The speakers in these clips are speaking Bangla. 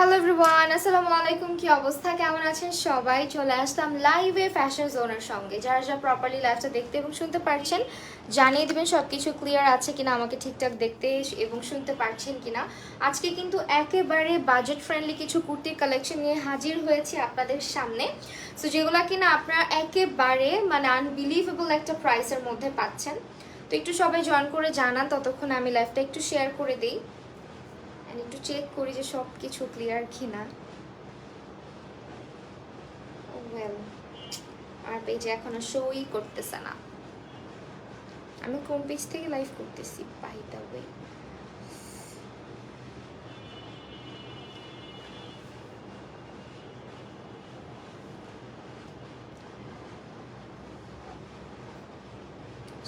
হ্যালো এভরিওয়ান আসসালামু আলাইকুম কি অবস্থা? কেমন আছেন সবাই? চলে আসলাম লাইভে ফ্যাশন জোনের সঙ্গে। যারা যারা প্রপারলি লাইভটা দেখতে এবং শুনতে পারছেন, জানিয়ে দিবেন সব কিছু ক্লিয়ার আছে কিনা, আমাকে ঠিকঠাক দেখতে এবং শুনতে পারছেন কিনা। আজকে কিন্তু একেবারে বাজেট ফ্রেন্ডলি কিছু কুর্তির কালেকশন নিয়ে হাজির হয়েছি আপনাদের সামনে। সো যেগুলো কিনা আপনারা একেবারে মানে আনবিলিভেবল একটা প্রাইসের মধ্যে পাচ্ছেন। তো একটু সবাই জয়েন করে জানান, ততক্ষণ আমি লাইভটা একটু শেয়ার করে দিই। একটু চেক করি যে সব কিছু ক্লিয়ার কি কিনা ওয়েল আর পেজে এখনও শোই করতেছে না। আমি কোন পেজ থেকে লাইভ করতেছি বাই দ্য ওয়ে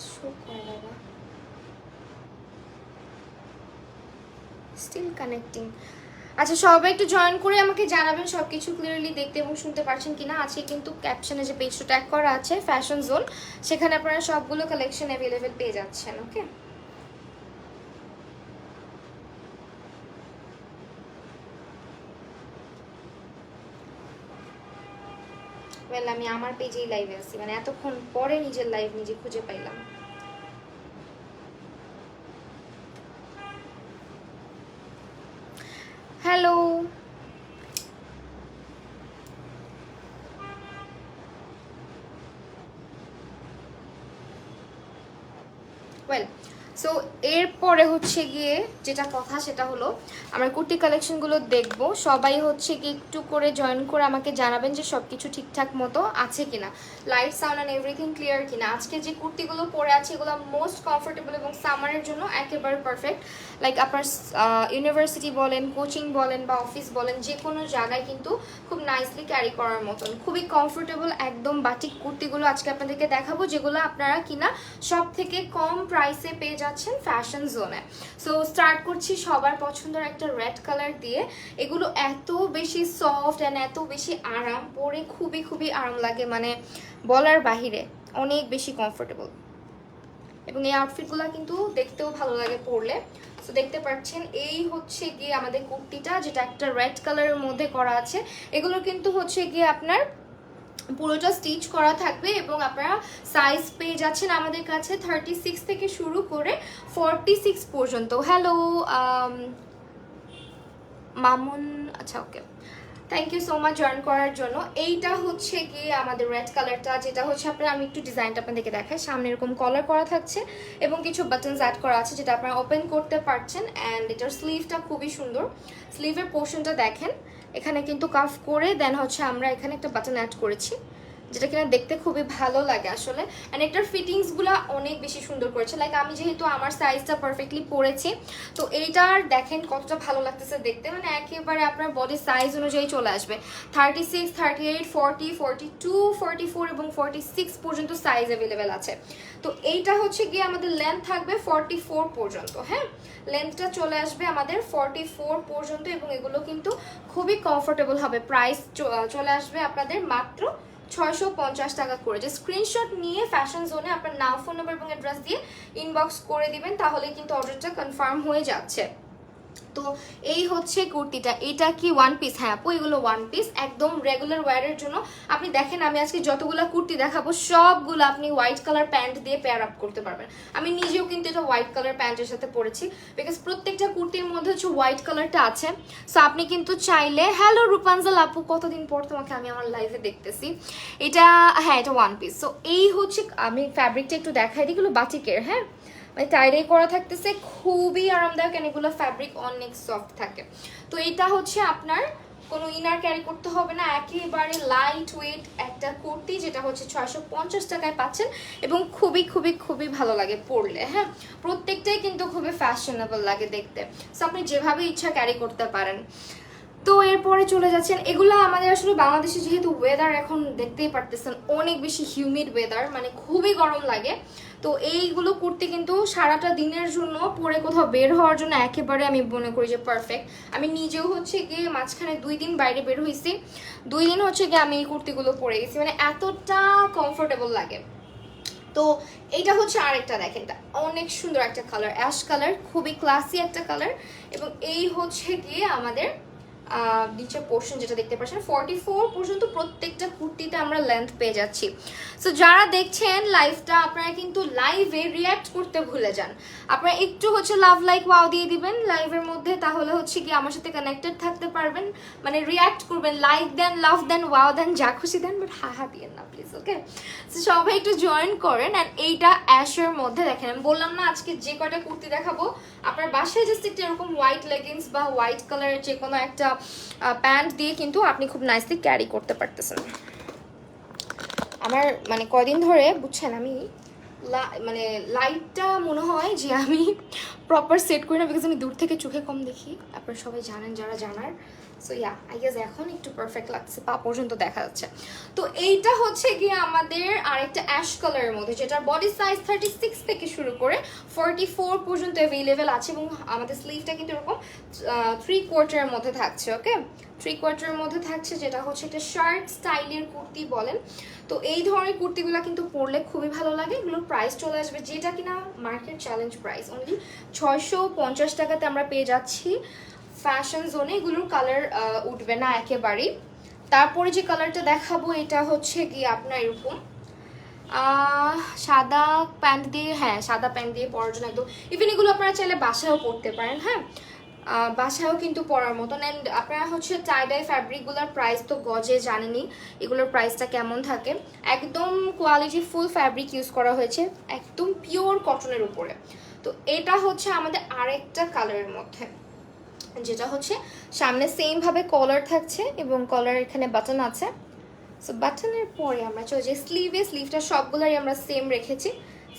শো করে বাবা স্টিল কানেক্টিং আচ্ছা সবাই একটু জয়েন করে আমাকে জানাবেন সব কিছু ক্লিয়ারলি দেখতে এবং শুনতে পারছেন কিনা। আজকে কিন্তু ক্যাপশনে যে পেজটা ট্যাগ করা আছে ফ্যাশন জোন সেখানে আপনারা সবগুলো কালেকশন অ্যাভেলেবেল পেয়ে যাচ্ছেন ওকে ওয়েল আমি আমার পেজেই লাইভে আছি। মানে এতক্ষণ পরে নিজের লাইভ নিজে খুঁজে পাইলাম হ্যালো ওয়েল সো এরপরে হচ্ছে গিয়ে যেটা কথা সেটা হলো, আমার কুর্তি কালেকশনগুলো দেখব। সবাই হচ্ছে গিয়ে একটু করে জয়েন করে আমাকে জানাবেন যে সব কিছু ঠিকঠাক মতো আছে কিনা। Light sound and everything clear কিনা। আজকে যে কুর্তিগুলো পরে আছে, এগুলো মোস্ট কমফোর্টেবল এবং সামারের জন্য একেবারে পারফেক্ট লাইক আপনার ইউনিভার্সিটি বলেন কোচিং বলেন বা অফিস বলেন, যে কোনো জায়গায় কিন্তু খুব নাইসলি ক্যারি করার মতন। খুবই কমফোর্টেবল একদম বাটিক কুর্তিগুলো আজকে আপনাদেরকে দেখাবো, যেগুলো আপনারা কিনা সব থেকে কম প্রাইসে পেয়ে যাচ্ছেন ফ্যাশন জোনে সো স্টার্ট করছি সবার পছন্দের একটা রেড কালার দিয়ে। এগুলো এত বেশি সফট অ্যান্ড এত বেশি আরাম, পরে খুবই খুবই আরাম লাগে মানে বলার বাহিরে। অনেক বেশি কমফোর্টেবল এবং এই আউটফিটগুলো কিন্তু দেখতেও ভালো লাগে পরলে। তো দেখতে পাচ্ছেন, এই হচ্ছে গিয়ে আমাদের কুর্তিটা, যেটা একটা রেড কালারের মধ্যে করা আছে। এগুলো কিন্তু হচ্ছে গিয়ে আপনার পুরোটা স্টিচ করা থাকবে এবং আপনারা সাইজ পেয়ে যাচ্ছেন আমাদের কাছে থার্টি সিক্স থেকে শুরু করে ফর্টি সিক্স পর্যন্ত হ্যালো মামুন আচ্ছা okay thank you so much join করার জন্য। এইটা হচ্ছে গিয়ে আমাদের রেড কালারটা যেটা হচ্ছে আপনারা, আমি একটু ডিজাইনটা আপনাদেরকে দেখাই। সামনে এরকম কলার করা থাকছে এবং কিছু বাটনস অ্যাড করা আছে, যেটা আপনারা ওপেন করতে পারছেন। অ্যান্ড এটার স্লিভটা খুবই সুন্দর। স্লিভের পোর্শনটা দেখেন। এখানে কিন্তু কাফ করে দেন হচ্ছে আমরা এখানে একটা বাটন অ্যাড করেছি। যেটা কিনা দেখতে খুবই ভালো লাগে আসলে। অ্যান্ড এটার ফিটিংসগুলো অনেক বেশি সুন্দর করেছে। লাইক আমি যেহেতু আমার সাইজটা পারফেক্টলি পরেছি তো এইটার দেখেন কতটা ভালো লাগতেছে দেখতে। মানে একেবারে আপনার বডি সাইজ অনুযায়ী চলে আসবে। Thirty six thirty eight forty forty two forty four এবং ফর্টি সিক্স পর্যন্ত সাইজ অ্যাভেলেবেল আছে। তো এইটা হচ্ছে গিয়ে আমাদের লেন্থ থাকবে ফর্টি ফোর পর্যন্ত হ্যাঁ? লেন্থটা চলে আসবে আমাদের ফর্টি ফোর পর্যন্ত এবং এগুলো কিন্তু খুবই কমফোর্টেবল হবে। প্রাইস চলে আসবে আপনাদের মাত্র ছয়শো পঞ্চাশ টাকা করে। যে স্ক্রিনশট নিয়ে ফ্যাশন জোনে আপনার নাম ফোন নাম্বার এবং অ্যাড্রেস দিয়ে ইনবক্স করে দিবেন তাহলে কিন্তু অর্ডারটা কনফার্ম হয়ে যাচ্ছে। তো এই হচ্ছে কুর্তিটা। এটা কি ওয়ান পিস হ্যাঁ আপু, এগুলো ওয়ান পিস একদম রেগুলার ওয়ারের জন্য। আপনি দেখেন, আমি আজকে যতগুলো কুর্তি দেখাবো, সবগুলো আপনি হোয়াইট কালার প্যান্ট দিয়ে পেয়ার আপ করতে পারবেন। আমি নিজেও কিন্তু এটা হোয়াইট কালার প্যান্টের সাথে পরেছি বিকজ প্রত্যেকটা কুর্তির মধ্যে হচ্ছে হোয়াইট কালারটা আছে। সো আপনি কিন্তু চাইলে হ্যালো রূপাঞ্জল আপু, কতদিন পর তোমাকে আমি আমার লাইভে দেখতেছি? এটা হ্যাঁ এটা ওয়ান পিস সো এই হচ্ছে, আমি ফ্যাব্রিকটা একটু দেখাই দিই, এগুলো বাটিকের হ্যাঁ? মানে টাইডাই করা থাকতেছে, খুবই আরামদায়ক and এগুলো ফ্যাব্রিক অনেক সফট থাকে। তো এটা হচ্ছে আপনার, কোনো ইনার ক্যারি করতে হবে না, একেবারে লাইট ওয়েট একটা কুর্তি যেটা হচ্ছে ছয়শো পঞ্চাশ টাকায় পাচ্ছেন এবং খুবই খুবই খুবই ভালো লাগে পরলে হ্যাঁ? প্রত্যেকটাই কিন্তু খুবই ফ্যাশনেবল লাগে দেখতে। সো আপনি যেভাবে ইচ্ছা ক্যারি করতে পারেন। তো এরপরে চলে যাচ্ছেন। এগুলো আমাদের আসলে বাংলাদেশে যেহেতু ওয়েদার এখন দেখতেই পারতেছেন, অনেক বেশি হিউমিড ওয়েদার মানে খুবই গরম লাগে। তো এইগুলো করতে কিন্তু সারাটা দিনের জন্য পরে কোথাও বের হওয়ার জন্য একেবারে আমি মনে করি যে পারফেক্ট আমি নিজেও হচ্ছে গিয়ে মাঝখানে দুই দিন বাইরে বের হয়েছি দুই দিন হচ্ছে গিয়ে আমি এই কুর্তিগুলো পরে গেছি। মানে এতটা কমফোর্টেবল লাগে। তো এইটা হচ্ছে আরেকটা দেখেন অনেক সুন্দর একটা কালার অ্যাশ কালার খুবই ক্লাসি একটা কালার এবং এই হচ্ছে গিয়ে আমাদের নিচের পোর্শন যেটা দেখতে পাচ্ছেন ফর্টি ফোর পর্যন্ত প্রত্যেকটা কুর্তিতে আমরা লেন্থ পেয়ে যাচ্ছি। সো যারা দেখছেন লাইভটা আপনারা কিন্তু লাইভে রিয়াক্ট করতে ভুলে যান। আপনারা একটু হচ্ছে লাভ লাইক ওয়াও দিয়ে দিবেন লাইভের মধ্যে, তাহলে হচ্ছে কি আমার সাথে কানেক্টেড থাকতে পারবেন। মানে রিয়াক্ট করবেন লাইক দেন লাভ দেন ওয়াও দেন, যা খুশি দেন বাট হা হা দিয়েন না প্লিজ ওকে সো সবাই একটু জয়েন করেন অ্যান্ড এইটা অ্যাশের মধ্যে দেখেন। আমি বললাম না আজকে যে কয়টা কুর্তি দেখাবো, আপনার বাসায় জাস্ট একটা এরকম হোয়াইট লেগিংস বা হোয়াইট কালারের যে কোনো একটা প্যান্ট দিয়ে কিন্তু আপনি খুব নাইসলি ক্যারি করতে পারতেছেন। আমার মানে কদিন ধরে, বুঝছেন আমি মানে লাইটটা মনে হয় যে আমি প্রপার সেট করি না বিকজ আমি দূর থেকে চোখে কম দেখি। আপনারা সবাই জানেন, যারা জানার সো ইয়া আই গেস এখন একটু পারফেক্ট লাগছে, পা পর্যন্ত দেখা যাচ্ছে। তো এইটা হচ্ছে গিয়ে আমাদের আরেকটা অ্যাশ কালারের মধ্যে, যেটার বডি সাইজ থার্টি সিক্স থেকে শুরু করে ফর্টি ফোর পর্যন্ত অ্যাভেলেবেল আছে এবং আমাদের স্লিভটা কিন্তু এরকম থ্রি কোয়ার্টারের মধ্যে থাকছে ওকে থ্রি কোয়ার্টারের মধ্যে থাকছে যেটা হচ্ছে একটা শার্ট স্টাইলের কুর্তি বলেন। তো এই ধরনের কুর্তিগুলো কিন্তু পরলে খুবই ভালো লাগে, এগুলোর প্রাইস চলে আসবে যেটা কিনা মার্কেট চ্যালেঞ্জ প্রাইস অনলি ছয়শো পঞ্চাশ টাকাতে আমরা পেয়ে যাচ্ছি। ফ্যাশন জোনে এগুলোর কালার উঠবে না একেবারেই। তারপরে যে কালারটা দেখাবো, এটা হচ্ছে কি আপনার এরকম। সাদা প্যান্ট দিয়ে হ্যাঁ সাদা প্যান্ট দিয়ে পরার জন্য একদম। ইভেন এগুলো আপনারা চাইলে বাসায়ও পরতে পারেন হ্যাঁ। বাসায়ও কিন্তু পরার মতন। অ্যান্ড আপনারা হচ্ছে টাইডাই ফ্যাব্রিকগুলোর প্রাইস তো গজে জানেনই, এগুলোর প্রাইসটা কেমন থাকে। একদম কোয়ালিটি ফুল ফ্যাব্রিক ইউজ করা হয়েছে, একদম পিওর কটনের উপরে। তো এটা হচ্ছে আমাদের আরেকটা কালারের মধ্যে। যেটা হচ্ছে, সামনে সেমভাবে কলার থাকছে এবং কলার এখানে বাটন আছে। সো বাটনের পরে আমরা চলে যাই স্লিভে স্লিভটা সবগুলোই আমরা সেম রেখেছি।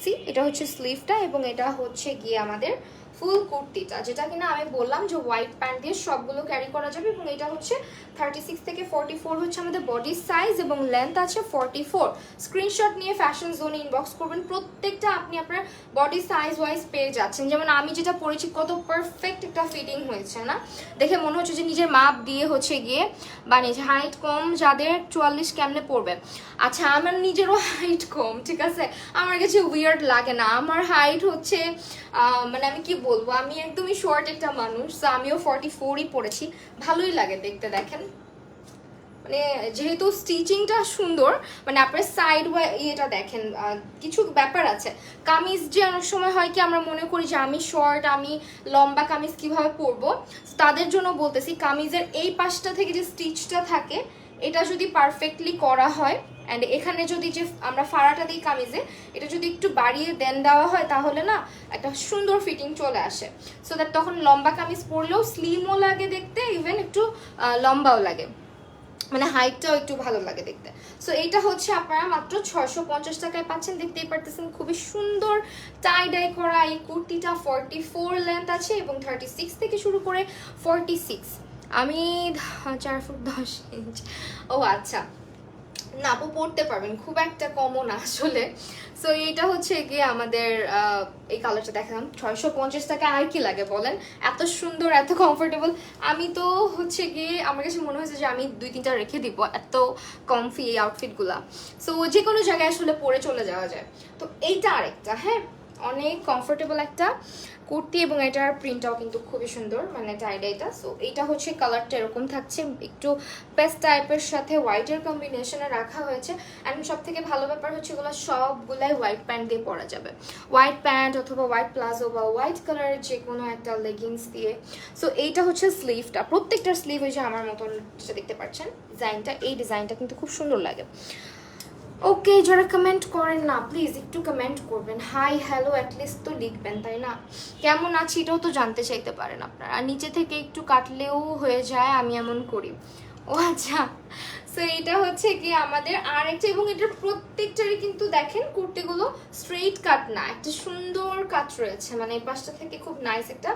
সি এটা হচ্ছে স্লিভটা এবং এটা হচ্ছে গিয়ে আমাদের ফুল কুর্তিটা, যেটা কিনা আমি বললাম যে হোয়াইট প্যান্ট দিয়ে সবগুলো ক্যারি করা যাবে এবং এটা হচ্ছে থার্টি সিক্স থেকে ফর্টি ফোর হচ্ছে আমাদের বডির সাইজ এবং লেন্থ আছে ফর্টি ফোর স্ক্রিনশট নিয়ে ফ্যাশন জোনে ইনবক্স করবেন, প্রত্যেকটা আপনি আপনার বডি সাইজ ওয়াইজ পেয়ে যাচ্ছেন। যেমন আমি যেটা পরেছি, কত পারফেক্ট একটা ফিটিং হয়েছে না? দেখে মনে হচ্ছে যে নিজের মাপ দিয়ে হচ্ছে গিয়ে বানিয়েছে। হাইট কম যাদের চুয়াল্লিশ কেমনে পড়বে আচ্ছা আমার নিজেরও হাইট কম, ঠিক আছে? আমার কাছে উইয়ার্ড লাগে না। আমার হাইট হচ্ছে মানে আমি কি বলব, আমি একদমই শর্ট একটা মানুষ তো আমিও ফর্টি ফোরই পড়েছি। ভালোই লাগে দেখতে, দেখেন। মানে যেহেতু স্টিচিংটা সুন্দর মানে আপনার সাইড ইয়েটা দেখেন কিছু ব্যাপার আছে। কামিজ যে অনেক সময় হয় কি, আমরা মনে করি যে আমি শর্ট আমি লম্বা কামিজ কীভাবে পরবো তাদের জন্য বলতেছি, কামিজের এই পাশটা থেকে যে স্টিচটা থাকে, এটা যদি পারফেক্টলি করা হয় অ্যান্ড এখানে যদি যে আমরা ফাড়াটা দিই কামিজে, এটা যদি একটু বাড়িয়ে দেন দেওয়া হয়, তাহলে না একটা সুন্দর ফিটিং চলে আসে। সো দ্যাট তখন লম্বা কামিজ পরলেও স্লিমও লাগে দেখতে ইভেন একটু লম্বাও লাগে। মানে হাইটটাও একটু ভালো লাগে দেখতে। সো এইটা হচ্ছে আপনারা মাত্র ছয়শো পঞ্চাশ টাকায় পাচ্ছেন। দেখতেই পারতেছেন খুবই সুন্দর টাই ডাই করা এই কুর্তিটা। ফর্টি ফোর লেন্থ আছে এবং থার্টি সিক্স থেকে শুরু করে ফর্টি সিক্স আমি চার ফুট দশ ইঞ্চ ও আচ্ছা। না, আপু পড়তে পারবেন, খুব একটা কমও না আসলে। সো এইটা হচ্ছে গিয়ে আমাদের এই কালারটা দেখালাম। ছয়শো পঞ্চাশ টাকা আর কি লাগে বলেন? এত সুন্দর, এত কমফোর্টেবল আমি তো হচ্ছে গিয়ে, আমার কাছে মনে হয়েছে যে আমি দুই তিনটা রেখে দিব এত কমফি এই আউটফিটগুলা সো যে কোনো জায়গায় আসলে পরে চলে যাওয়া যায়। তো এইটা আরেকটা হ্যাঁ? অনেক কমফোর্টেবল একটা। কুর্তি এবং এটার প্রিন্টটাও কিন্তু খুবই সুন্দর মানে টাইডাইটা সো এইটা হচ্ছে কালারটা এরকম থাকছে। একটু পেস্ট টাইপের সাথে হোয়াইটের কম্বিনেশনে রাখা হয়েছে। অ্যান্ড সব থেকে ভালো ব্যাপার হচ্ছে এগুলো সবগুলাই হোয়াইট প্যান্ট দিয়ে পরা যাবে। হোয়াইট প্যান্ট অথবা হোয়াইট প্লাজো বা হোয়াইট কালারের যে কোনো একটা লেগিংস দিয়ে। সো এইটা হচ্ছে স্লিভটা প্রত্যেকটা স্লিভ যে আমার মতন যেটা দেখতে পাচ্ছেন? ডিজাইনটা এই ডিজাইনটা কিন্তু খুব সুন্দর লাগে। ওকে যারা কমেন্ট করেন না প্লিজ একটু কমেন্ট করবেন। হাই হ্যালো অ্যাটলিস্ট তো লিখবেন, তাই না? কেমন আছি? এটাও তো জানতে চাইতে পারেন আপনারা। আর নিচে থেকে একটু কাটলেও হয়ে যায়, আমি এমন করি। ও আচ্ছা। সো এটা হচ্ছে কি আমাদের আর একটা এবং এটার প্রত্যেকটারই কিন্তু দেখেন কুর্তিগুলো স্ট্রেইট কাট না, একটা সুন্দর কাট রয়েছে। মানে এই পাশটা থেকে খুব নাইস একটা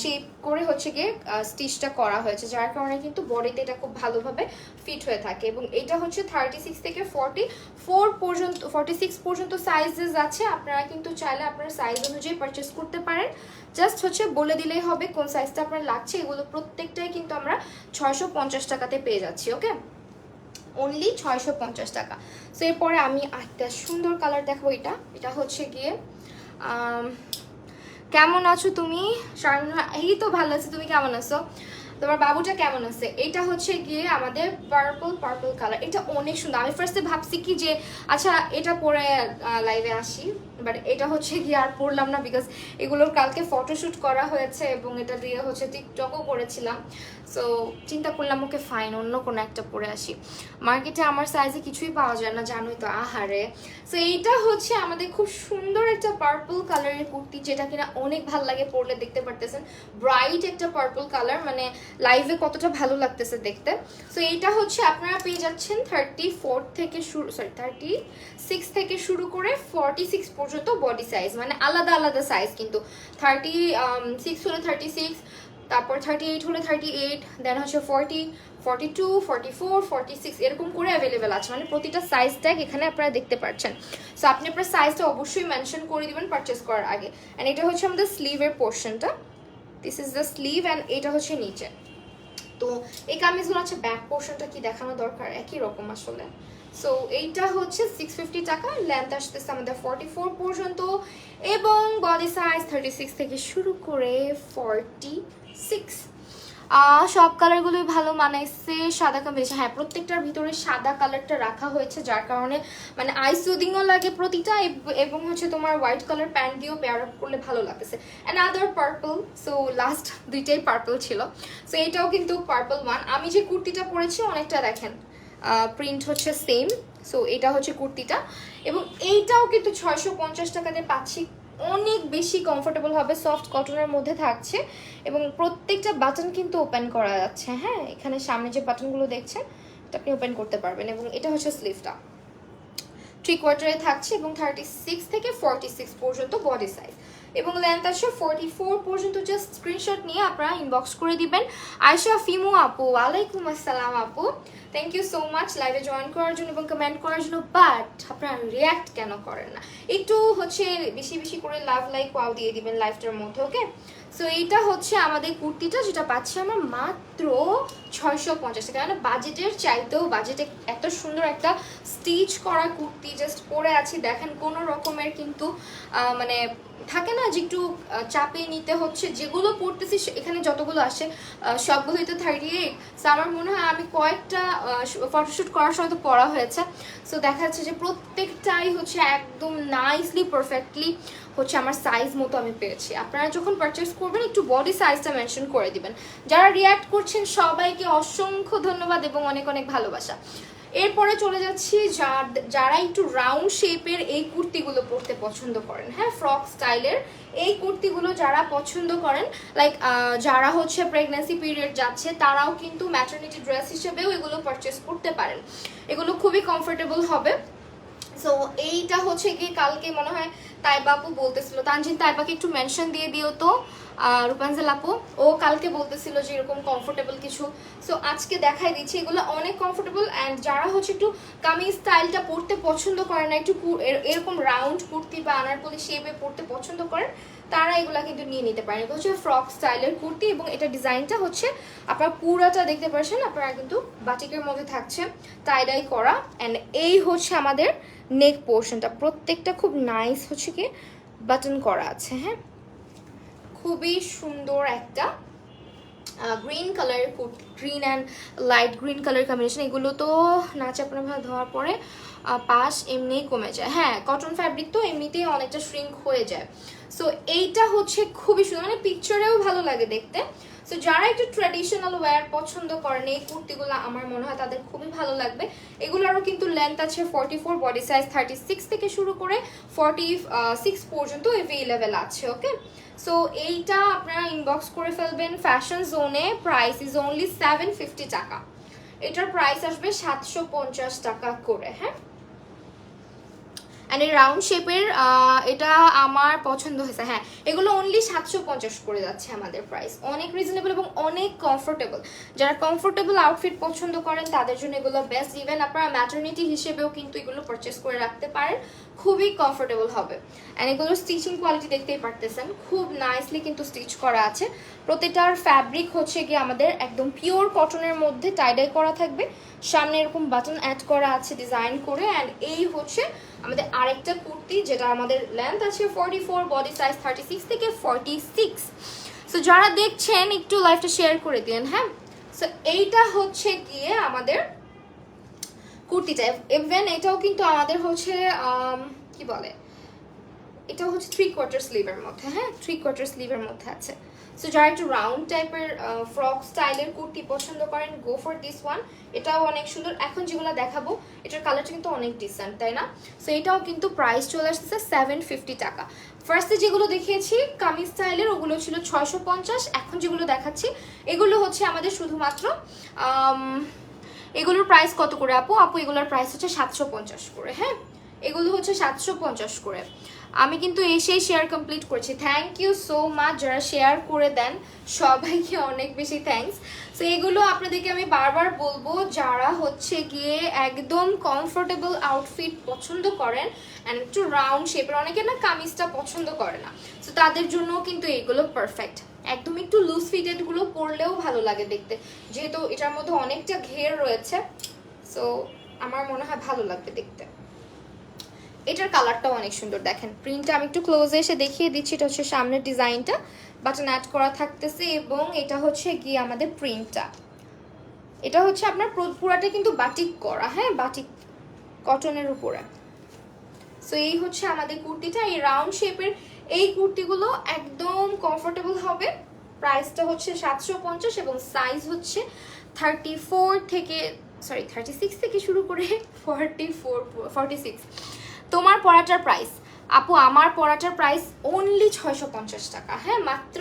শেপ করে হচ্ছে গিয়ে স্টিচটা করা হয়েছে, যার কারণে কিন্তু বডিতে এটা খুব ভালোভাবে ফিট হয়ে থাকে। এবং এটা হচ্ছে থার্টি সিক্স থেকে ফর্টি ফোর পর্যন্ত ফর্টি সিক্স পর্যন্ত সাইজেস আছে। আপনারা কিন্তু চাইলে আপনার সাইজ অনুযায়ী পারচেস করতে পারেন। জাস্ট হচ্ছে বলে দিলেই হবে কোন সাইজটা আপনার লাগছে। এগুলো প্রত্যেকটাই কিন্তু আমরা ছয়শো পঞ্চাশ টাকাতে পেয়ে যাচ্ছি ওকে অনলি ছয়শো পঞ্চাশ টাকা। সো এরপরে আমি একটা সুন্দর কালার দেখব এটা। এটা হচ্ছে গিয়ে কেমন আছো তুমি? শারমিনা এই তো ভালো আছে, তুমি কেমন আছো? তোমার বাবুটা কেমন আছে? এটা হচ্ছে গিয়ে আমাদের পার্পল পার্পল কালার এটা অনেক সুন্দর। আমি ফার্স্টে ভাবছি কি যে আচ্ছা এটা পরে লাইভে আসি। বাট এটা হচ্ছে গিয়ে আর পড়লাম না বিকজ এগুলোর কালকে ফটোশ্যুট করা হয়েছে এবং এটা দিয়ে হচ্ছে টিকটকও করেছিলাম। সো চিন্তা করলাম, ওকে ফাইন অন্য কোনো একটা পরে আসি। মার্কেটে আমার সাইজে কিছুই পাওয়া যায় না, জানোই তো, আহারে। সো এইটা হচ্ছে আমাদের খুব সুন্দর একটা পার্পল কালারের কুর্তি, যেটা কিনা অনেক ভালো লাগে পরলে দেখতে পারতেছেন। ব্রাইট একটা পার্পল কালার মানে লাইভে কতটা ভালো লাগতেছে দেখতে। সো এইটা হচ্ছে আপনারা পেয়ে যাচ্ছেন থার্টি ফোর থেকে শুরু সরি থার্টি সিক্স থেকে শুরু করে ফর্টি সিক্স বডি সাইজ মানে আলাদা আলাদা সাইজ কিন্তু। থার্টি সিক্স হলে থার্টি সিক্স তারপর থার্টি এইট হলে থার্টি এইট দেন হচ্ছে forty forty two forty four forty six এরকম করে অ্যাভেলেবেল আছে। মানে প্রতিটা সাইজ ট্যাগ এখানে আপনারা দেখতে পাচ্ছেন। সো আপনি আপনার সাইজটা অবশ্যই মেনশন করে দিবেন পারচেস করার আগে। অ্যান্ড এটা হচ্ছে আমাদের স্লিভের পোর্শনটা this is the sleeve and এটা হচ্ছে নিচে। তো, এই কামিজগুলো হচ্ছে ব্যাক পোর্শনটা কি দেখানো দরকার? একই রকম আসলে। সো এইটা হচ্ছে সিক্স ফিফটি টাকা লেন্থ আসতেছে আমাদের ফর্টি ফোর পর্যন্ত, এবং বডি সাইজ থার্টি সিক্স থেকে শুরু করে ফর্টি সিক্স সব কালারগুলোই ভালো মানাইছে, সাদা কম্বিনেশন হ্যাঁ প্রত্যেকটার ভিতরে সাদা কালারটা রাখা হয়েছে, যার কারণে মানে আই সুদিংও লাগে প্রতিটা, এবং হচ্ছে তোমার হোয়াইট কালার প্যান্ট দিয়েও পেয়ার আপ করলে ভালো লাগতেছে। And other purple so last দুইটাই পার্পল ছিল। সো এটাও কিন্তু পার্পল ওয়ান আমি যে কুর্তিটা পরেছি, অনেকটা দেখেন প্রিন্ট হচ্ছে সেম সো এটা হচ্ছে কুর্তিটা। এবং এইটাও কিন্তু ছয়শো পঞ্চাশ টাকাতে পাচ্ছি। অনেক বেশি কমফোর্টেবল হবে সফট কটনের মধ্যে থাকছে। এবং প্রত্যেকটা বাটন কিন্তু ওপেন করা যাচ্ছে হ্যাঁ? এখানে সামনে যে বাটনগুলো দেখছেন, এটা আপনি ওপেন করতে পারবেন। এবং এটা হচ্ছে স্লিভটা থ্রি কোয়ার্টারে থাকছে এবং থার্টি সিক্স থেকে ফর্টি সিক্স পর্যন্ত বডি সাইজ এবং লেন্থ আসে ফোরটি ফোর পর্যন্ত জাস্ট স্ক্রিনশট নিয়ে আপনারা ইনবক্স করে দিবেন। আয়শা, ফিমু আপু, ওয়ালাইকুম আসসালাম আপু। থ্যাংক ইউ সো মাচ লাইভে জয়েন করার জন্য এবং কমেন্ট করার জন্য বাট আপনারা রিয়াক্ট কেন করেন না? একটু হচ্ছে বেশি বেশি করে লাভ লাইক ওয়াও দিয়ে দিবেন লাইফটার মধ্যে ওকে সো এইটা হচ্ছে আমাদের কুর্তিটা, যেটা পাচ্ছি আমরা মাত্র ছয়শো পঞ্চাশ টাকা। মানে বাজেটের চাইতেও বাজেটে এত সুন্দর একটা স্টিচ করা কুর্তি জাস্ট পরে আছি। দেখেন কোনো রকমের কিন্তু মানে থাকে না যে একটু চাপে নিতে হচ্ছে, যেগুলো পড়তেছি এখানে যতগুলো আসে সবগুলোই তো থার্টি এইট সো আমার মনে হয় আমি কয়েকটা ফটোশ্যুট করার সময় তো পড়া হয়েছে। সো দেখা যাচ্ছে যে প্রত্যেকটাই হচ্ছে একদম নাইসলি পারফেক্টলি হচ্ছে আমার সাইজ মতো আমি পেয়েছি। আপনারা যখন পারচেস করবেন, একটু বডি সাইজটা মেনশন করে দিবেন। যারা রিয়াক্ট করছেন, সবাইকে অসংখ্য ধন্যবাদ এবং অনেক অনেক ভালোবাসা। এরপরে চলে যাচ্ছি যার- যারা একটু রাউন্ড শেপের এই কুর্তিগুলো পরতে পছন্দ করেন। হ্যাঁ ফ্রক স্টাইলের এই কুর্তিগুলো যারা পছন্দ করেন লাইক যারা হচ্ছে প্রেগনেন্সি পিরিয়ড যাচ্ছে, তারাও কিন্তু ম্যাটার্নিটি ড্রেস হিসেবেও এগুলো পারচেস করতে পারেন। এগুলো খুবই কমফোর্টেবল হবে। সো এইটা হচ্ছে কি কালকে মনে হয় তাইবাপু বলতেছিল। তানজিন, তাইবাকে একটু মেনশন দিয়ে দিও তো। রূপাঞ্জল আপু, ও কালকে বলতেছিল যে এরকম কমফোর্টেবল কিছু। সো আজকে দেখাই দিচ্ছি, এগুলো অনেক কমফোর্টেবল অ্যান্ড যারা হচ্ছে একটু কামিজ স্টাইলটা পরতে পছন্দ করে না, একটু এরকম রাউন্ড কুর্তি বা আনারকলি শেপে পরতে পছন্দ করেন তারা এগুলা কিন্তু নিয়ে নিতে পারেন। এগুলো হচ্ছে ফ্রক স্টাইলের কুর্তি এবং এটা ডিজাইনটা হচ্ছে আপনারা পুরাটা দেখতে পাচ্ছেন আপনারা কিন্তু বাটিকের মধ্যে থাকছে টাইডাই করা অ্যান্ড এই হচ্ছে আমাদের নেক পোর্শনটা প্রত্যেকটা খুব নাইস হচ্ছে কি বাটন করা আছে হ্যাঁ? খুবই সুন্দর একটা green colour green and light green colour combination এগুলো তো নাচ আপনার ভাবে ধোয়ার পরে পাশ এমনিই কমে যায়। হ্যাঁ কটন ফ্যাব্রিক তো এমনিতেই অনেকটা শ্রিঙ্ক হয়ে যায়। সো এইটা হচ্ছে খুবই সুন্দর মানে পিকচারেও ভালো লাগে দেখতে। সো যারা একটু ট্র্যাডিশনাল ওয়্যার পছন্দ করেন, এই কুর্তিগুলো আমার মনে হয় তাদের খুবই ভালো লাগবে। এগুলোরও কিন্তু লেন্থ আছে forty four body size thirty six থেকে শুরু করে ফর্টি সিক্স পর্যন্ত অ্যাভেলেবেল আছে ওকে সো এইটা আপনারা ইনবক্স করে ফেলবেন। ফ্যাশন জোনে price is only seven fifty টাকা। এটার প্রাইস আসবে সাতশো পঞ্চাশ টাকা করে হ্যাঁ? অ্যান্ড এই রাউন্ড শেপের এটা আমার পছন্দ হয়েছে। হ্যাঁ এগুলো অনলি সাতশো পঞ্চাশ করে যাচ্ছে আমাদের প্রাইস অনেক রিজনেবল এবং অনেক কমফোর্টেবল যারা কমফোর্টেবল আউটফিট পছন্দ করেন, তাদের জন্য এগুলো বেস্ট ইভেন আপনারা ম্যাটার্নিটি হিসেবেও কিন্তু এগুলো পারচেস করে রাখতে পারেন। খুবই কমফোর্টেবল হবে। অ্যান্ড এগুলোর স্টিচিং কোয়ালিটি দেখতেই পারতেছেন। খুব নাইসলি কিন্তু স্টিচ করা আছে। প্রতিটার ফ্যাব্রিক হচ্ছে গিয়ে আমাদের একদম পিওর কটনের মধ্যে টাইডাই করা থাকবে। সামনে এরকম বাটন অ্যাড করা আছে ডিজাইন করে। অ্যান্ড এই হচ্ছে আমাদের আরেকটা কুর্তি, যেটা আমাদের লেন্থ আছে forty four body size thirty six থেকে ফর্টি সিক্স সো যারা দেখছেন, একটু লাইভটা শেয়ার করে দিন হ্যাঁ? সো এইটা হচ্ছে গিয়ে আমাদের কুর্তিটা ইভেন এটাও কিন্তু আমাদের হচ্ছে কি বলে এটা হচ্ছে থ্রি কোয়ার্টার স্লিভের মধ্যে হ্যাঁ? থ্রি কোয়ার্টার স্লিভের মধ্যে আছে। সো যারা একটু রাউন্ড টাইপের ফ্রক স্টাইলের কুর্তি পছন্দ করেন গো ফর দিস ওয়ান এটাও অনেক সুন্দর। এখন যেগুলো দেখাবো, এটার কালারটা কিন্তু অনেক ডিসেন্ট তাই না? সো এটাও কিন্তু প্রাইস চলে আসতেছে সেভেন ফিফটি টাকা। ফার্স্টে যেগুলো দেখিয়েছি, কামিজ স্টাইলের ওগুলো ছিল ছয়শো পঞ্চাশ। এখন যেগুলো দেখাচ্ছি, এগুলো হচ্ছে আমাদের শুধুমাত্র এগুলোর প্রাইস কত করে আপু? আপু, এগুলোর প্রাইস হচ্ছে সাতশো পঞ্চাশ করে হ্যাঁ? এগুলো হচ্ছে সাতশো পঞ্চাশ করে। আমি কিন্তু এসেই শেয়ার কমপ্লিট করছি। থ্যাংক ইউ সো মাচ যারা শেয়ার করে দেন, সবাইকে অনেক বেশি থ্যাঙ্কস তো এগুলো আপনাদেরকে আমি বারবার বলব, যারা হচ্ছে গিয়ে একদম কমফোর্টেবল আউটফিট পছন্দ করেন অ্যান্ড একটু রাউন্ড শেপের অনেকে না কামিজটা পছন্দ করে না। তো তাদের জন্য কিন্তু এগুলো পারফেক্ট একদম একটু লুজ ফিটেডগুলো পরলেও ভালো লাগে দেখতে। যেহেতু এটার মধ্যে অনেকটা ঘের রয়েছে সো আমার মনে হয় ভালো লাগবে দেখতে। এটার কালারটাও অনেক সুন্দর, দেখেন। প্রিন্টটা আমি একটু ক্লোজে এসে দেখিয়ে দিচ্ছি, এটা হচ্ছে সামনের ডিজাইনটা বাটন অ্যাড করা থাকতেছে এবং এটা হচ্ছে গিয়ে আমাদের প্রিন্টটা এটা হচ্ছে আপনার পুরো- পুরাটা কিন্তু বাটিক করা হ্যাঁ? বাটিক কটনের উপরে। সো এই হচ্ছে আমাদের কুর্তিটা। এই রাউন্ড শেপের এই কুর্তিগুলো একদম কমফোর্টেবল হবে। প্রাইসটা হচ্ছে সাতশো পঞ্চাশ এবং সাইজ হচ্ছে থার্টি ফোর থেকে সরি থার্টি সিক্স থেকে শুরু করে ফর্টি ফোর ফর্টি সিক্স তোমার পড়াটার প্রাইস আপু, আমার পড়াটার প্রাইস অনলি ছয়শো পঞ্চাশ টাকা। হ্যাঁ মাত্র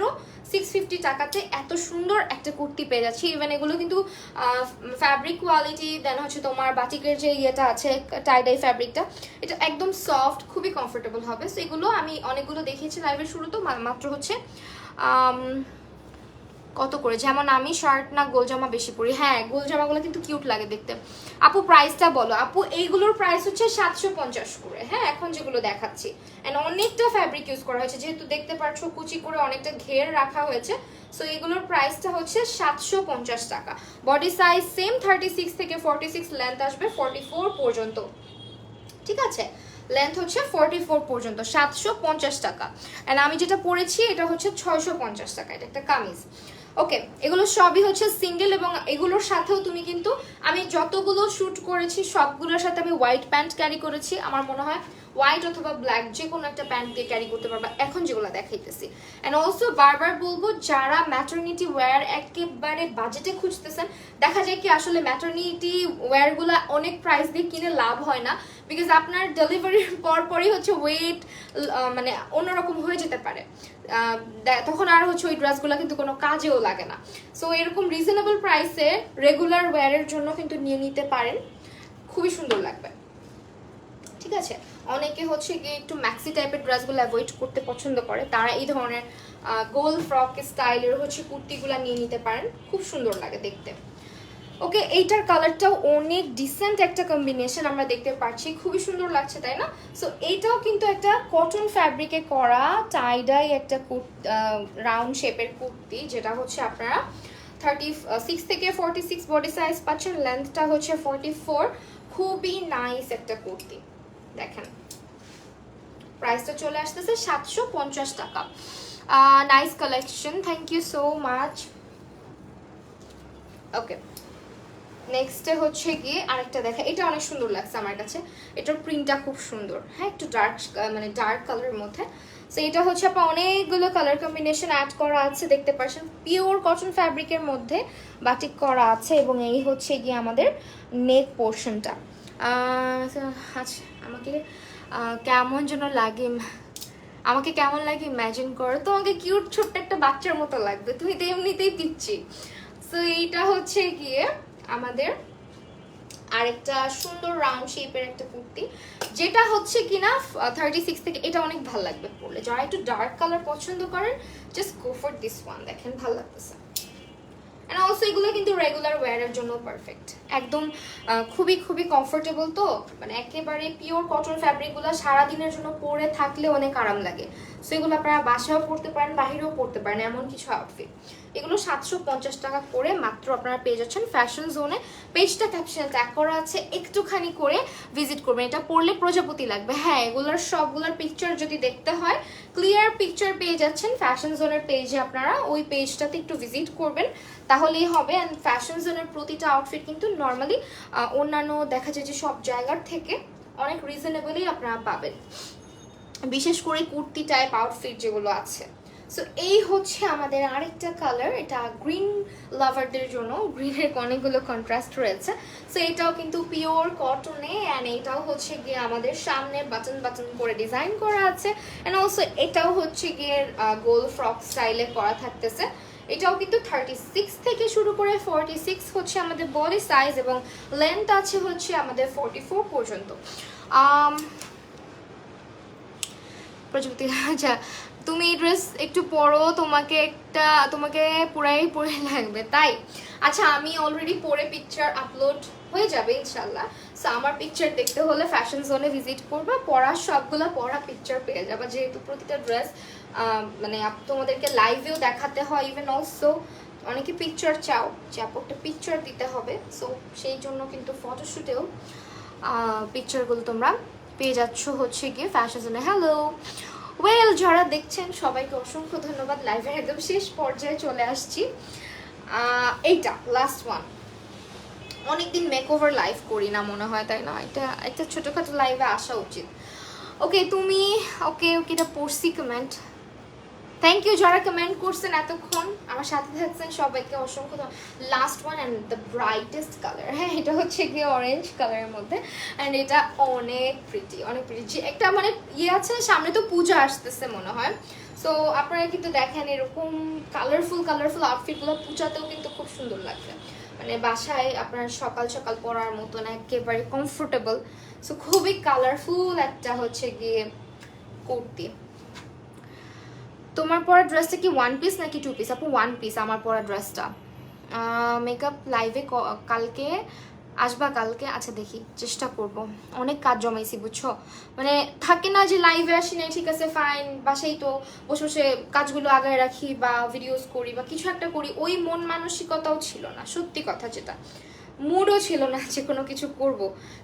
সিক্স ফিফটি টাকাতে এত সুন্দর একটা কুর্তি পেয়ে যাচ্ছি। ইভেন এগুলো কিন্তু ফ্যাব্রিক কোয়ালিটি দেন হচ্ছে তোমার বাটিকের যে ইয়েটা আছে টাইডাই ফ্যাব্রিকটা এটা একদম সফট খুবই কমফোর্টেবল হবে। সো এগুলো আমি অনেকগুলো দেখিয়েছি লাইভের শুরুতে, মা- মাত্র হচ্ছে কত করে? যেমন আমি শার্ট না গোল জামা বেশি পরি। হ্যাঁ গোল জামাগুলো কিন্তু কিউট লাগে দেখতে। আপু প্রাইসটা বলো। আপু, এইগুলোর প্রাইস হচ্ছে সাতশো পঞ্চাশ করে। হ্যাঁ এখন যেগুলো দেখাচ্ছি। অ্যান্ড অনেকটা ফ্যাব্রিক ইউজ করা হয়েছে। যেহেতু দেখতে পাচ্ছ কুচি করে অনেকটা ঘের রাখা হয়েছে। সো এগুলোর প্রাইসটা হচ্ছে সাতশো পঞ্চাশ টাকা। Body size same thirty six থেকে ফর্টি সিক্স লেন্থ আসবে ফর্টি ফোর পর্যন্ত। ঠিক আছে? লেন্থ হচ্ছে ফর্টি ফোর পর্যন্ত, সাতশো পঞ্চাশ টাকা। অ্যান্ড আমি যেটা পরেছি, এটা হচ্ছে ছয়শো পঞ্চাশ টাকা। এটা একটা কামিজ। ওকে এগুলো সবই হচ্ছে সিঙ্গেল এবং এগুলোর সাথেও তুমি কিন্তু আমি যতগুলো শ্যুট করেছি, সবগুলোর সাথে আমি হোয়াইট প্যান্ট ক্যারি করেছি, আমার মনে হয় হোয়াইট অথবা ব্ল্যাক যে কোনো একটা প্যান্ট দিয়ে ক্যারি করতে পারবা। এখন যেগুলো দেখাইতেছি। অ্যান্ড অলসো বারবার বলব, যারা ম্যাটার্নিটি ওয়্যার একেবারে বাজেটে খুঁজতেছেন, দেখা যায় কি আসলে ম্যাটার্নিটি ওয়্যারগুলো অনেক প্রাইস দিয়ে কিনে লাভ হয় না। বিকজ আপনার ডেলিভারির পর পরই হচ্ছে ওয়েট মানে অন্যরকম হয়ে যেতে পারে। তখন আর হচ্ছে ওই ড্রেসগুলো কিন্তু কোনো কাজেও লাগে না। সো এরকম রিজনেবল প্রাইসে রেগুলার ওয়্যারের জন্য কিন্তু নিয়ে নিতে পারেন। খুবই সুন্দর লাগবে। ঠিক আছে? অনেকে হচ্ছে গিয়ে একটু ম্যাক্সি টাইপের ড্রেসগুলো অ্যাভয়েড করতে পছন্দ করে। তারা এই ধরনের গোল ফ্রক স্টাইলের হচ্ছে কুর্তিগুলো নিয়ে নিতে পারেন। খুব সুন্দর লাগে দেখতে। ওকে এইটার কালারটাও অনেক ডিসেন্ট একটা কম্বিনেশন আমরা দেখতে পাচ্ছি। খুবই সুন্দর লাগছে, তাই না? সো এইটাও কিন্তু একটা কটন ফ্যাব্রিকে করা টাইডাই একটা রাউন্ড শেপের কুর্তি, যেটা হচ্ছে আপনারা থার্টি সিক্স থেকে ফর্টি সিক্স বডি সাইজ পাচ্ছেন লেন্থটা হচ্ছে ফর্টি ফোর খুবই নাইস একটা কুর্তি। দেখেন। প্রাইসটা চলে আসতেছে সাতশো পঞ্চাশ টাকা। Nice collection thank you so much okay নেক্সটে হচ্ছে গিয়ে আরেকটা দেখা। এটা অনেক সুন্দর লাগছে আমার কাছে। এটার প্রিন্টটা খুব সুন্দর। হ্যাঁ একটু ডার্ক মানে ডার্ক কালারের মধ্যে। সো এটা হচ্ছে আপনার অনেকগুলো কালার কম্বিনেশন অ্যাড করা আছে, দেখতে পাচ্ছেন। পিওর কটন ফ্যাব্রিকের মধ্যে বাটিক করা আছে এবং এই হচ্ছে গিয়ে আমাদের নেক পোর্শনটা আচ্ছা আমাকে কেমন যেন লাগে আমাকে কেমন লাগে ইম্যাজিন করো। তোমাকে কিউট ছোট্ট একটা বাচ্চার মতো লাগবে। তুমি তো এমনিতেই পিচ্ছি। সো এইটা হচ্ছে গিয়ে আমাদের আরেকটা সুন্দর রাউন্ড শেপের একটা কুর্তি। যেটা হচ্ছে কিনা থার্টি সিক্স থেকে, এটা অনেক ভালো লাগবে পরলে। যারা একটু ডার্ক কালার পছন্দ করেন just go for this one দেখেন, ভালো লাগতেছে। অ্যান্ড অলসো এগুলো কিন্তু রেগুলার ওয়্যারের জন্য পারফেক্ট একদম খুবই খুবই কমফোর্টেবল তো। মানে একেবারে পিওর কটন ফ্যাব্রিকগুলো সারাদিনের জন্য পরে থাকলে অনেক আরাম লাগে। সো এগুলো আপনারা বাসায়ও পড়তে পারেন, বাহিরেও পড়তে পারেন, এমন কিছু আউটফিট এগুলো সাতশো পঞ্চাশ টাকা করে মাত্র আপনারা পেয়ে যাচ্ছেন ফ্যাশন জোনে পেজটা ক্যাপশনে ট্যাগ করা আছে, একটুখানি করে ভিজিট করবেন। এটা পড়লে প্রজাপতি লাগবে। হ্যাঁ এগুলোর সবগুলোর পিকচার যদি দেখতে হয় ক্লিয়ার পিকচার পেয়ে যাচ্ছেন। ফ্যাশন জোনের পেজে আপনারা ওই পেজটাতে একটু ভিজিট করবেন। তাহলেই হবে। অ্যান্ড ফ্যাশন জোনের প্রতিটা আউটফিট কিন্তু নর্মালি অন্যান্য দেখা যায় যে সব জায়গার থেকে অনেক রিজনেবলই আপনারা পাবেন। বিশেষ করে কুর্তি টাইপ আউটফিট যেগুলো আছে। সো এই হচ্ছে আমাদের আরেকটা কালার এটা গ্রিন লাভারদের জন্য। গ্রিনের অনেকগুলো কন্ট্রাস্ট রয়েছে। সো এটাও কিন্তু পিওর কটনে অ্যান্ড এটাও হচ্ছে গিয়ে আমাদের সামনে বাটন বাটন করে ডিজাইন করা আছে। অ্যান্ড অলসো এটাও হচ্ছে গিয়ে গোল ফ্রক স্টাইলে করা থাকতেছে। এটাও কিন্তু থার্টি সিক্স থেকে শুরু করে ফর্টি সিক্স হচ্ছে আমাদের বডি সাইজ এবং লেন্থ আছে হচ্ছে আমাদের ফর্টি ফোর পর্যন্ত প্রযুক্তি আচ্ছা তুমি এই ড্রেস একটু পরো, তোমাকে একটা, তোমাকে পুরাই পরে লাগবে, তাই? আচ্ছা আমি অলরেডি পরে পিকচার আপলোড হয়ে যাবে ইনশাল্লাহ সো আমার পিকচার দেখতে হলে ফ্যাশন জোনে ভিজিট করবা পড়া সবগুলো পড়া পিকচার পেয়ে যাবা। যেহেতু প্রতিটা ড্রেস মানে তোমাদেরকে লাইভেও দেখাতে হয় ইভেন অলসো অনেকে পিকচার চাও, যে একটা পিকচার দিতে হবে। সো সেই জন্য কিন্তু ফটোশ্যুটেও পিকচারগুলো তোমরা পেয়ে যাচ্ছ হচ্ছে গিয়ে ফ্যাশন জোনে হ্যালো ওয়েল যারা দেখছেন, সবাইকে অসংখ্য ধন্যবাদ। লাইভের একদম শেষ পর্যায়ে চলে আসছি। এইটা লাস্ট ওয়ান অনেকদিন মেকওভার লাইভ করি না মনে হয়, তাই না? এটা, একটা ছোটোখাটো লাইভে আসা উচিত। ওকে তুমি ওকে ওকে এটা পড়ছি কমেন্ট থ্যাংক ইউ যারা কমেন্ট করছেন এতক্ষণ। আমার সাথে থাকছেন সবাইকে অসংখ্য last one and the brightest colour হ্যাঁ এটা হচ্ছে গিয়ে অরেঞ্জ কালারের মধ্যে। অ্যান্ড এটা অনেক প্রিটি অনেক প্রিটি একটা মানে ইয়ে আছে, সামনে তো পূজা আসতেছে মনে হয়। সো আপনারা কিন্তু দেখেন এরকম কালারফুল কালারফুল আউটফিটগুলো পূজাতেও কিন্তু খুব সুন্দর লাগবে মানে বাসায় আপনার সকাল সকাল পরার মতন একেবারে কমফোর্টেবল সো খুবই কালারফুল একটা হচ্ছে গিয়ে কুর্তি। তোমার পরা ড্রেসটা কি ওয়ান পিস নাকি টু পিস আপু ওয়ান পিস আমার পরা ড্রেসটা মেকআপ লাইভে কালকে, আসবা কালকে? আচ্ছা দেখি, চেষ্টা করব। অনেক কাজ জমাইছি, বুঝছ? মানে থাকে না যে লাইভে আসি না ঠিক আছে ফাইন বাসাই তো বসে বসে কাজগুলো আগায় রাখি বা ভিডিওস করি বা কিছু একটা করি, ওই মন মানসিকতাও ছিল না, সত্যি কথা যেটা। মুডও ছিল না যে কোনো কিছু করব।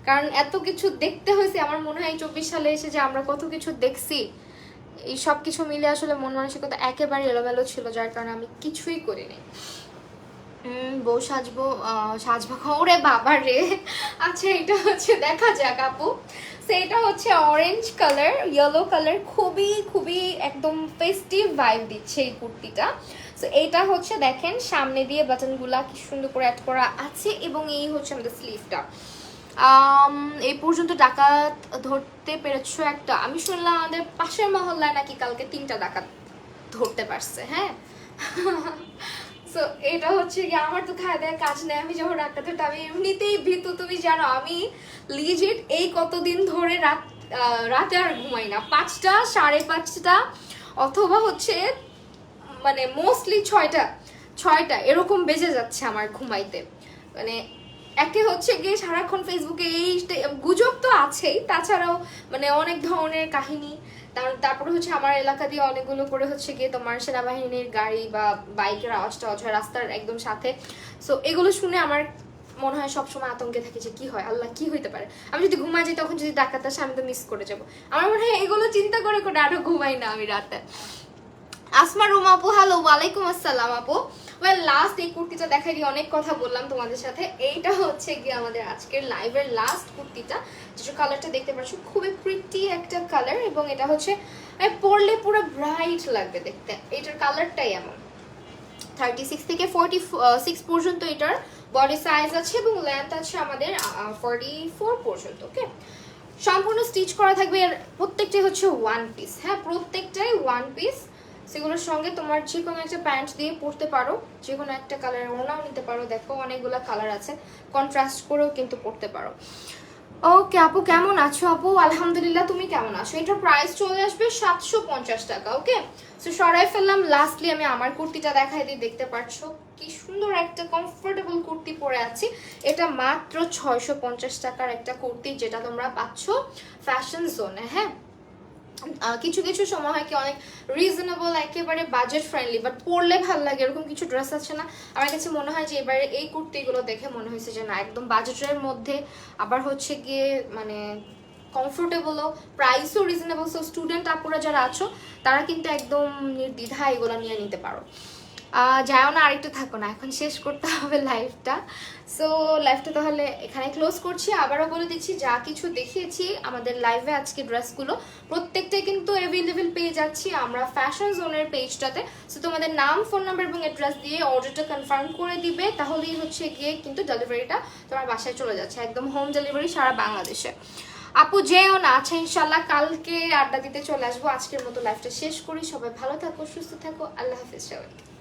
কারণ এত কিছু দেখতে হয়েছে, আমার মনে হয় চব্বিশ সালে এসে যে আমরা কত কিছু দেখছি এই সব কিছু মিলে আসলে মন মানসিকতা একেবারে এলোমেলো ছিল, যার কারণে আমি কিছুই করিনি। বউ সাজবো সাজবো ওরে বাবা রে। আচ্ছা এটা হচ্ছে, দেখা যাক আপু। সেটা হচ্ছে অরেঞ্জ কালার ইয়েলো কালার খুবই খুবই একদম ফেস্টিভ ভাইব দিচ্ছে এই কুর্তিটা। সো এইটা হচ্ছে দেখেন, সামনে দিয়ে বাটনগুলা কি সুন্দর করে অ্যাড করা আছে এবং এই হচ্ছে আমাদের স্লিভটা এই পর্যন্ত ডাকাত ধরতে পেরেছ একটা, আমি শুনলাম আমাদের পাশের মহল্লায় নাকি কালকে তিনটা ডাকাত ধরতে পারছে হ্যাঁ? সো এটা হচ্ছে কি আমার তো খায় দেয় কাজ নেই, আমি যখন রাতটা ধরতে, আমি এমনিতেই ভীতু, তুমি জানো, আমি লিজিট এই কতদিন ধরে রাত রাতে আর ঘুমাই না, পাঁচটা, সাড়ে পাঁচটা, অথবা হচ্ছে মানে মোস্টলি ছয়টা ছয়টা, এরকম বেজে যাচ্ছে আমার ঘুমাইতে মানে একে হচ্ছে গিয়ে সারাক্ষণ ফেসবুকে এই গুজব তো আছেই, তাছাড়াও মানে অনেক ধরনের কাহিনী। তারপরে হচ্ছে আমার এলাকা দিয়ে অনেকগুলো করে হচ্ছে গিয়ে তোমার সেনাবাহিনীর গাড়ি বা বাইকের আওয়াজ টাওয়াজ হয় রাস্তার একদম সাথে। সো এগুলো শুনে আমার মনে হয় সবসময় আতঙ্কে থাকে যে কি হয়, আল্লাহ কি হইতে পারে? আমি যদি ঘুমা যাই তখন যদি ডাকাত আসে, আমি তো মিস করে যাব। আমার মনে হয় এগুলো চিন্তা করে করে আরও ঘুমাই না আমি রাতে। আসমা রুম আপু হ্যালো ওয়ালাইকুম আসসালাম আপু। ওয়েল লাস্ট এই কুর্তিটা দেখাই দিয়ে অনেক কথা বললাম তোমাদের সাথে। এইটা হচ্ছে গিয়ে আমাদের আজকের লাইভের লাস্ট কুর্তিটা। যেটা কালারটা দেখতে পাচ্ছ, খুবই প্রিটি একটা কালার এবং এটা হচ্ছে পরলে পুরো ব্রাইট লাগবে দেখতে। এটার কালারটাই এমন। থার্টি সিক্স থেকে ফোরটি সিক্স পর্যন্ত এটার বডি সাইজ আছে এবং লেন্থ আছে আমাদের ফর্টি ফোর পর্যন্ত ওকে সম্পূর্ণ স্টিচ করা থাকবে এর প্রত্যেকটাই হচ্ছে ওয়ান পিস হ্যাঁ প্রত্যেকটাই ওয়ান পিস সেগুলোর সঙ্গে তোমার যে কোনো একটা প্যান্ট দিয়ে পরতে পারো যে কোনো একটা কালারের ওনাও নিতে পারো। দেখো অনেকগুলো কালার আছে কন্ট্রাস্ট করেও কিন্তু পরতে পারো। ওকে আপু কেমন আছো? আপু, আলহামদুলিল্লাহ, তুমি কেমন আছো? এটার প্রাইস চলে আসবে সাতশো পঞ্চাশ টাকা ওকে সো সরাই ফেললাম। লাস্টলি আমি আমার কুর্তিটা দেখাই দিই, দেখতে পাচ্ছ কি সুন্দর একটা কমফোর্টেবল কুর্তি পরে আছি। এটা মাত্র ছয়শো পঞ্চাশ টাকার একটা কুর্তি, যেটা তোমরা পাচ্ছ ফ্যাশন জোনে হ্যাঁ? কিছু কিছু সময় হয় কি অনেক রিজনেবল একেবারে বাজেট ফ্রেন্ডলি বাট পরলে ভালো লাগে, এরকম কিছু ড্রেস আছে না? আমার কাছে মনে হয় যে এবারে এই কুর্তিগুলো দেখে মনে হয়েছে যে না, একদম বাজেটের মধ্যে। আবার হচ্ছে গিয়ে মানে কমফোর্টেবলও প্রাইসও রিজনেবল সো স্টুডেন্ট আপুরা যারা আছো, তারা কিন্তু একদম নির্দ্বিধা এগুলো নিয়ে নিতে পারো। যাও না, আরেকটু থাকো না। এখন শেষ করতে হবে লাইফটা সো লাইফটা তাহলে এখানে ক্লোজ করছি। আবারও বলে দিচ্ছি, যা কিছু দেখিয়েছি, আমাদের লাইভে আজকে ড্রেসগুলো প্রত্যেকটাই কিন্তু অ্যাভেলেবেল পেয়ে যাচ্ছি আমরা ফ্যাশন জোনের পেজটাতে সো তোমাদের নাম ফোন নাম্বার এবং অ্যাড্রেস দিয়ে অর্ডারটা কনফার্ম করে দিবে। তাহলেই হচ্ছে গিয়ে কিন্তু ডেলিভারিটা তোমার বাসায় চলে যাচ্ছে। একদম হোম ডেলিভারি সারা বাংলাদেশে। আপু, যেও না। আচ্ছা ইনশাল্লাহ কালকে আড্ডা দিতে চলে আসব। আজকের মতো লাইফটা শেষ করি। সবাই ভালো থাকো, সুস্থ থাকো। আল্লাহ হাফিজ সবাইকে।